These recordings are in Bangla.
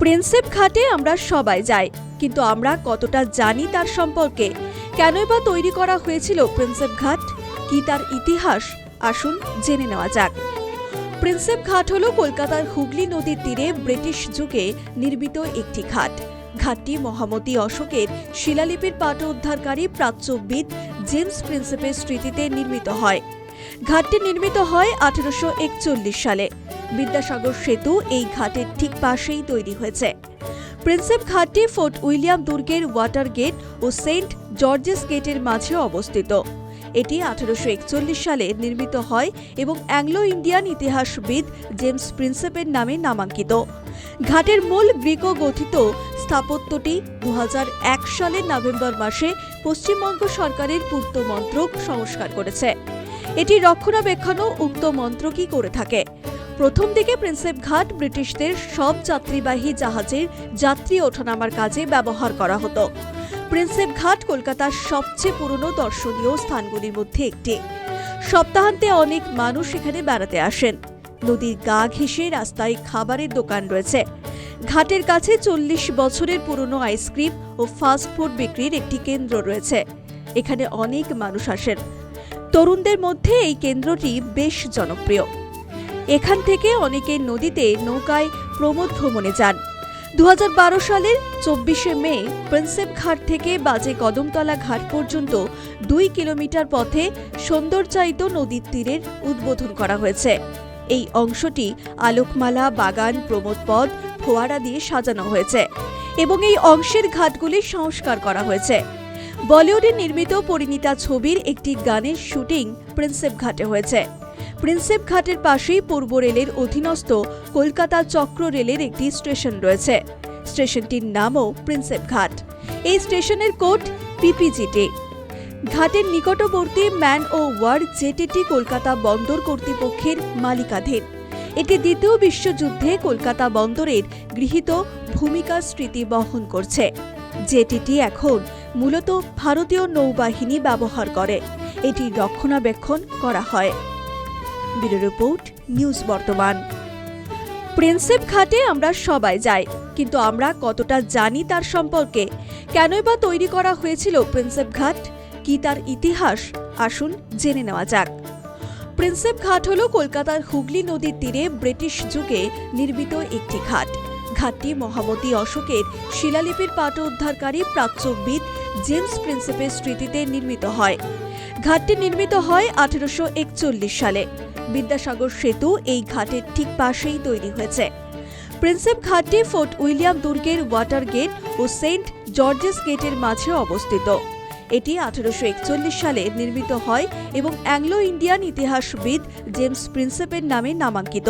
প্রিন্সেপ ঘাটে আমরা সবাই যাই, কিন্তু আমরা কতটা জানি তার সম্পর্কে? কেনই বা তৈরি করা হয়েছিল প্রিন্সেপ ঘাট? কি তার ইতিহাস? আসুন জেনে নেওয়া যাক। প্রিন্সেপ ঘাট হল কলকাতার হুগলি নদীর তীরে ব্রিটিশ যুগে নির্মিত একটি ঘাট। ঘাটটি মহামতি অশোকের শিলালিপির পাঠ উদ্ধারকারী প্রাচ্যবিদ জেমস প্রিন্সেপের স্মৃতিতে নির্মিত হয়। ঘাটটি নির্মিত হয় আঠেরোশো সালে। বিদ্যাসাগর সেতু এই ঘাটের ঠিক পাশেই তৈরি হয়েছে। প্রিন্সেপ ঘাটটি ফোর্ট উইলিয়াম দুর্গের ওয়াটার গেট ও সেন্ট জর্জেস গেটের মাঝে অবস্থিত। এটি আঠারোশো একচল্লিশ সালে নির্মিত হয় এবং অ্যাংলো ইন্ডিয়ান ইতিহাসবিদ জেমস প্রিন্সেপের নামে নামাঙ্কিত। ঘাটের মূল গ্রিকো গঠিত স্থাপত্যটি দু হাজার এক সালের নভেম্বর মাসে পশ্চিমবঙ্গ সরকারের পূর্ত মন্ত্রক সংস্কার করেছে। এটি রক্ষণাবেক্ষণও উক্ত মন্ত্রকই করে থাকে। প্রথম দিকে প্রিন্সেপ ঘাট ব্রিটিশদের সব যাত্রীবাহী জাহাজের যাত্রী ওঠানামার কাজে ব্যবহার করা হতো। প্রিন্সেপ ঘাট কলকাতার সবচেয়ে পুরনো দর্শনীয় স্থানগুলির মধ্যে একটি। সপ্তাহান্তে অনেক মানুষ এখানে বেড়াতে আসেন। নদীর গা ঘেঁষে রাস্তায় খাবারের দোকান রয়েছে। ঘাটের কাছে চল্লিশ বছরের পুরনো আইসক্রিম ও ফাস্ট ফুড বিক্রির একটি কেন্দ্র রয়েছে। এখানে অনেক মানুষ আসেন। তরুণদের মধ্যে এই কেন্দ্রটি বেশ জনপ্রিয়। এখান থেকে অনেকে নদীতে নৌকায় প্রমোদ ভ্রমণে যান। দু হাজার বারো সালের চব্বিশে মে প্রিন্সেপ ঘাট থেকে বাজে কদমতলা ঘাট পর্যন্ত দুই কিলোমিটার পথে সৌন্দর্যায়িত নদীর তীরের উদ্বোধন করা হয়েছে। এই অংশটি আলোকমালা, বাগান, প্রমোদ পদ ফোয়ারা দিয়ে সাজানো হয়েছে এবং এই অংশের ঘাটগুলি সংস্কার করা হয়েছে। বলিউডে নির্মিত পরিণীতা ছবির একটি গানের শুটিং প্রিন্সেপ ঘাটে হয়েছে। প্রিন্সেপ ঘাটের পাশেই পূর্ব রেলের অধীনস্থ কলকাতা চক্র রেলের একটি স্টেশন রয়েছে। স্টেশনটির নামও প্রিন্সেপ ঘাট। এই স্টেশনের কোড পিপিজিটি। ঘাটের নিকটবর্তী ম্যান ও ওয়ার জেটিটি কলকাতা বন্দর কর্তৃপক্ষের মালিকাধীন। এটি দ্বিতীয় বিশ্বযুদ্ধে কলকাতা বন্দরের গৃহীত ভূমিকার স্মৃতি বহন করছে। জেটিটি এখন মূলত ভারতীয় নৌবাহিনী ব্যবহার করে। এটি রক্ষণাবেক্ষণ করা হয়। Bureau report, news Bartaman. Prinsep ঘাটে আমরা সবাই যাই, কিন্তু আমরা কতটা জানি তার সম্পর্কে? কেনই বা তৈরি করা হয়েছিল প্রিন্সেপ ঘাট? কি তার ইতিহাস? আসুন জেনে নেওয়া যাক। প্রিন্সেপ ঘাট হল কলকাতার হুগলি নদীর তীরে ব্রিটিশ যুগে নির্মিত একটি ঘাট। ঘাটটি মহামতি অশোকের শিলালিপির পাঠ উদ্ধারকারী প্রাচ্যবিদ জেমস প্রিন্সেপের স্মৃতিতে নির্মিত হয়। ঘাটটি নির্মিত হয় আঠেরোশো সালে। বিদ্যাসাগর সেতু এই ঘাটের ঠিক পাশেই তৈরি হয়েছে। প্রিন্সেপ ঘাটটি ফোর্ট উইলিয়াম দুর্গের ওয়াটার গেট ও সেন্ট জর্জেস গেটের মাঝে অবস্থিত। এটি আঠারোশো একচল্লিশ সালে নির্মিত হয় এবং অ্যাংলো ইন্ডিয়ান ইতিহাসবিদ জেমস প্রিন্সেপের নামে নামাঙ্কিত।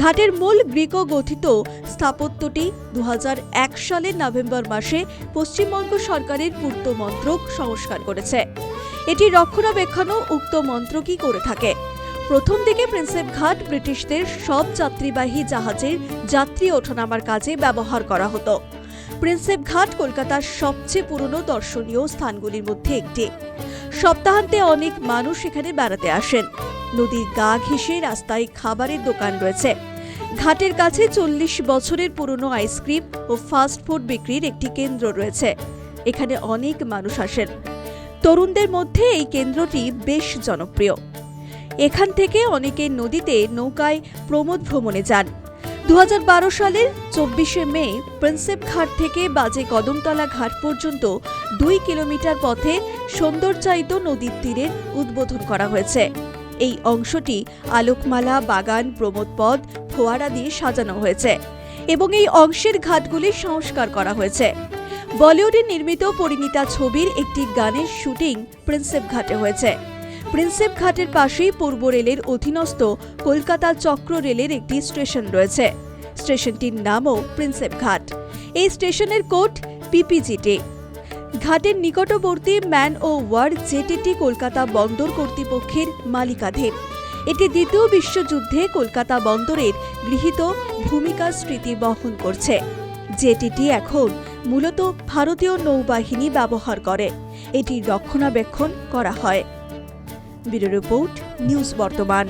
ঘাটের মূল গ্রিকো গঠিত স্থাপত্যটি দু হাজার এক সালের নভেম্বর মাসে পশ্চিমবঙ্গ সরকারের পূর্ত মন্ত্রক সংস্কার করেছে। এটি রক্ষণাবেক্ষণও উক্ত মন্ত্রকই করে থাকে। প্রথম দিকে প্রিন্সেপ ঘাট ব্রিটিশদের সব যাত্রীবাহী জাহাজের যাত্রী ওঠানামার কাজে ব্যবহার করা হতো। প্রিন্সেপ ঘাট কলকাতার সবচেয়ে পুরনো দর্শনীয় স্থানগুলির মধ্যে একটি। সপ্তাহান্তে অনেক মানুষ এখানে বেড়াতে আসেন। নদীর গা ঘেঁষে রাস্তায় খাবারের দোকান রয়েছে। ঘাটের কাছে চল্লিশ বছরের পুরনো আইসক্রিম ও ফাস্ট ফুড বিক্রির একটি কেন্দ্র রয়েছে। এখানে অনেক মানুষ আসেন। তরুণদের মধ্যে এই কেন্দ্রটি বেশ জনপ্রিয়। এখান থেকে অনেকে নদীতে নৌকায় প্রমোদ ভ্রমণে যান। দু সালের চব্বিশে মে প্রিন্সেপ ঘাট থেকে বাজে কদমতলা ঘাট পর্যন্ত দুই কিলোমিটার পথে সৌন্দর্যায়িত নদীর তীরের উদ্বোধন করা হয়েছে। এই অংশটি আলোকমালা, বাগান, প্রমোদ পদ ফোয়ারা দিয়ে সাজানো হয়েছে এবং এই অংশের ঘাটগুলি সংস্কার করা হয়েছে। বলিউডে নির্মিত পরিণীতা ছবির একটি গানের শুটিং প্রিন্সেপ ঘাটে হয়েছে। প্রিন্সেপ ঘাটের পাশেই পূর্ব রেলের অধীনস্থ কলকাতা চক্র রেলের একটি স্টেশন রয়েছে। স্টেশনটির নামও প্রিন্সেপ ঘাট। এই স্টেশনের কোড পিপিজিটি ঘাটের নিকটবর্তী ম্যান ও ওয়ার জেটিটি কলকাতা বন্দর কর্তৃপক্ষের মালিকাধীন। এটি দ্বিতীয় বিশ্বযুদ্ধে কলকাতা বন্দরের গৃহীত ভূমিকার স্মৃতি বহন করছে। জেটিটি এখন মূলত ভারতীয় নৌবাহিনী ব্যবহার করে। এটি রক্ষণাবেক্ষণ করা হয়। ব্যুরো রিপোর্ট নিউজ বর্তমান।